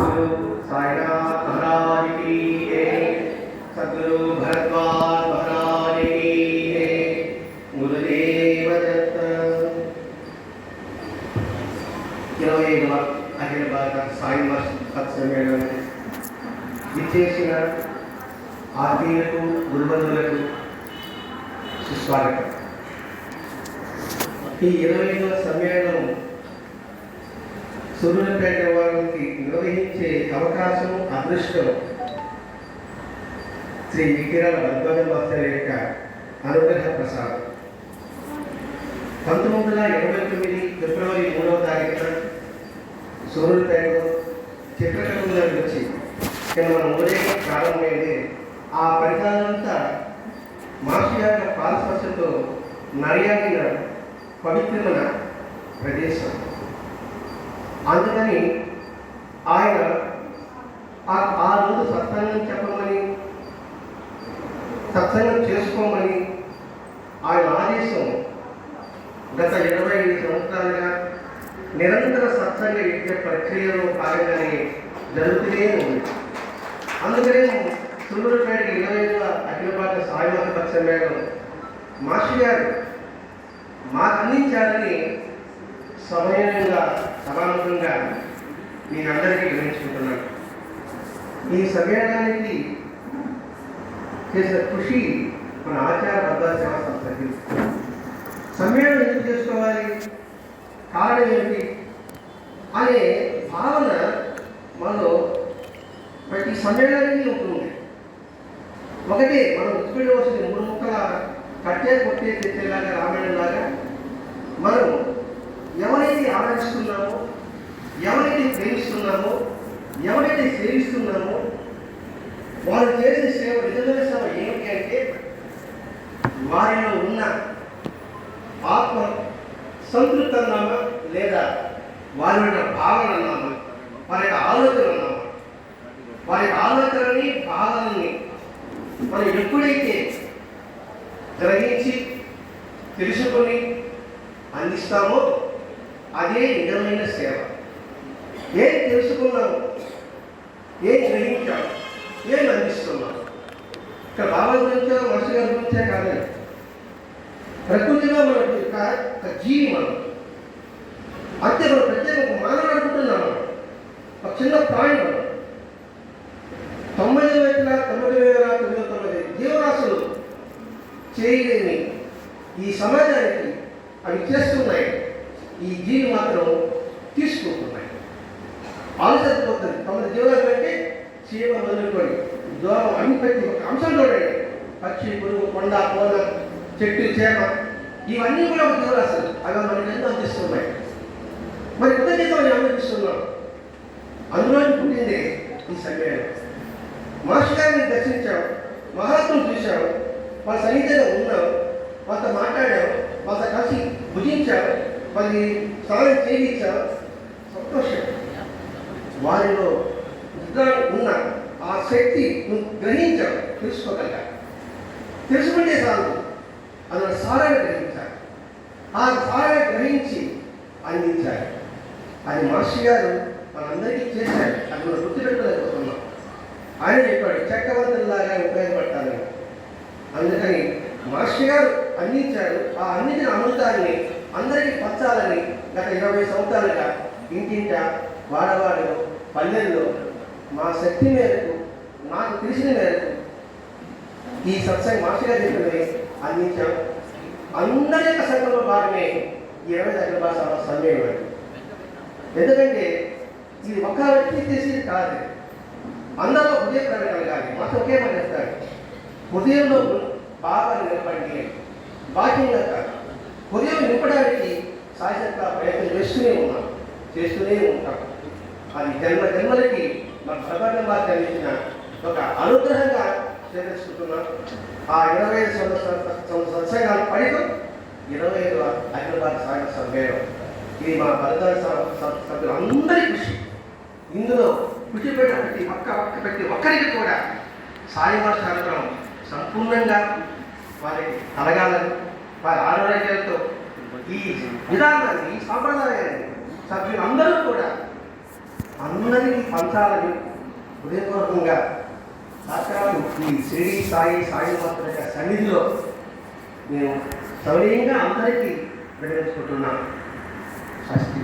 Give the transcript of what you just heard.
గురు సాయినాథ్ మహారాజ్కి జై సద్గురు భరద్వాజ్ మహారాజ్కి జై గురుదేవ దత్త ఇరవై ఐదవ అఖిల భారత సాయి సత్సంగం విచ్చేసిన ఆత్మీయులకు గురుబంధులకు ఈ ఇరవై సమ్మేళనం సూర్యులపేట వారికి అవకాశం అదృష్టం శ్రీ వికిరాల భద్రత మాస్టర్ యొక్క అనుగ్రహ ప్రసాదం. పంతొమ్మిది వందల ఎనభై తొమ్మిది ఫిబ్రవరి మూడవ తారీఖున సూర్యులపేటలో చిత్రకళ వచ్చి మన ఊరేగా ప్రారంభమైంది ఆ పరిసరాలంతా మాస్టర్ యొక్క పాలస్పర్శతో నడియాడిన పవిత్రమైన ప్రదేశం. అందుకని ఆయన ఆ- ఆ రోజు సత్సంగం చెప్పమని సత్సంగం చేసుకోమని ఆయన ఆదేశం గత ఇరవై ఐదు సంవత్సరాలుగా నిరంతర సత్సంగ యజ్ఞ ప్రక్రియలో భాగంగానే జరుగుతూనే ఉంది. అందుకనే సూర్యుపేట ఇరవై ఐదు అఖిల భారత సాయుధ పక్ష మాస్టర్ గారు మాకు అందించాలని సమయంగా సమానంగా మీ అందరికీ వివరించుకుంటున్నాను ఈ సమ్మేళనానికి చేసిన కృషి మన ఆచార భద్రాచార సంస్థకి సమ్మేళనం ఎందుకు చేసుకోవాలి? కారణం ఏంటి అనే భావన మనలో ప్రతి సమ్మేళనానికి ఉంటుంది ఒకటి మనం ఉత్తుపెట్టవలసిన మూడు ముక్కల కట్టే కొట్టే తెచ్చేలాగా రామాయణంలాగా మనం ఎవరైతే ఆరాధిస్తున్నామో ఎవరైతే ప్రేమిస్తున్నామో ఎవరైతే సేవిస్తున్నామో వారు చేసిన సేవ నిజమైన సేవ ఏమిటి అంటే వారిలో ఉన్న ఆత్మ సంతృప్తన్నామా లేదా వారి యొక్క భావన అన్నామా వారి యొక్క ఆలోచన అన్నామా వారి ఆలోచనని భావనని మనం ఎప్పుడైతే గ్రహించి తెలుసుకొని అందిస్తామో అదే నిజమైన సేవ. ఏం తెలుసుకున్నాము ఏం గ్రహించాము ఏం అందిస్తున్నాము ఇక్కడ బాబా గురించో మనిషి గారి గురించే ప్రకృతిలో మనకు ఒక జీవి మనం. అంతే మనం ప్రత్యేక ఒక మానవుడు అనుకుంటున్నాం ఒక చిన్న ప్రాణి మనం. తొంభై వేల తొమ్మిది వేల తొమ్మిది తొమ్మిది జీవరాశులు చేయలేని ఈ సమాజానికి అవి చేస్తున్నాయి. ఈ జీవి మాత్రం తీసుకుంటున్నాయి. ఆలోచన తొమ్మిది జీవరాశులు అంటే చీమ వదులుకొని దూరం అన్ని ప్రతి అంశం చూడండి పక్షి పురుగు కొండ కోన చెట్టు చేమ ఇవన్నీ కూడా ఒక జీవరాశులు అవి మనకి ఎందుకు అందిస్తున్నాయి? మరి కృతజ్ఞతలు ఆనందిస్తున్నాం అందులో పుట్టింది ఈ సమయం మాస్టర్ గారిని దర్శించాం మహాత్ములు చూశాం వాళ్ళ సన్నిధిలో ఉన్నాం వాళ్ళతో మాట్లాడాం వాళ్ళతో కలిసి భుజించాం వాళ్ళని స్నానం చేయించాం. సంతోషం. వారిలో ఇంకా ఉన్న ఆ శక్తి నువ్వు గ్రహించావు. తెలుసుకోగలిగా తెలుసుకుంటే చాలు. అతను సారాన్ని గ్రహించాలి. ఆ సారాన్ని గ్రహించి అందించాలి. అది మహర్షి గారు మనందరికీ చేశారు. అది మనం గుర్తుపెట్టుకోలేకపోతున్నాం. ఆయన చెప్పాడు చక్రవర్తుల్లాగా ఉపయోగపడతాను. అందుకని మహర్షి గారు అందించారు. ఆ అందించిన అమృతాన్ని అందరికీ పంచాలని గత ఇరవై సంవత్సరాలుగా ఇంటింట వాడవాడలో పల్లెల్లో మా శక్తి మేరకు నాకు తెలిసిన మేరకు ఈ సత్సంగ్ మాస్టర్ గారు చెప్పినవి అందించాం. అందరి యొక్క సంఘంలో భాగమే ఈ ఇరవై దగ్గర భాష సమ్మేళనం ఎందుకంటే ఇది ఒక్క వ్యక్తి చేసేది కాదు. అందరూ హృదయ ప్రేరణ కలగాలి మాకు ఒకే మాట చెప్తాడు హృదయంలో బాగా నిలబడి బాధ్యంగా కాదు హృదయం నింపడానికి సాయశక్త ప్రయత్నం చేస్తూనే ఉన్నాం చేస్తూనే ఉంటాం. అది జన్మ జన్మలకి మన భగవంతుని వారికి అందించిన ఒక అనుగ్రహంగా స్వీకరిస్తున్నాం ఆ ఇరవై ఐదు సంవత్సరాల సత్సంగాలు పడితో ఇరవై ఐదు అఖిల భారత సాగర సమ్మేళనం ఇది మా బలిదాన సభ్యులు అందరి కృషి. ఇందులో కృషి పెట్టిన ప్రతి ఒక్క ఒక్క ప్రతి ఒక్కరికి కూడా సాయి కార్యక్రమం సంపూర్ణంగా వారికి కలగాలని వారి ఆరోగ్యాలతో ఈ విధానాన్ని ఈ సాంప్రదాయాన్ని సభ్యులందరూ కూడా అందరికీ పంచాలని హృదయపూర్వకంగా సాక్షాత్తు ఈ శ్రీ సాయి సాయి మాత్ర యొక్క సన్నిధిలో నేను సౌర్యంగా అందరికీ ప్రకటించుకుంటున్నాను షష్ఠి.